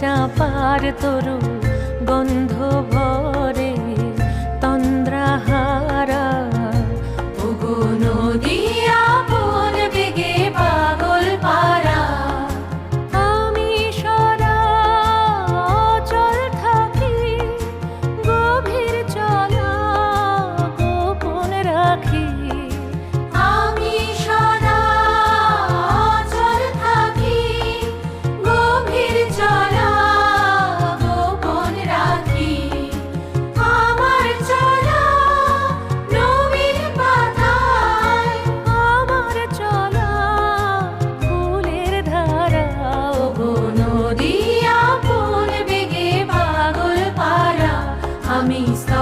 চাপার তরু গন্ধ ভরে তন্দ্রাহারা। পুগো নদী me está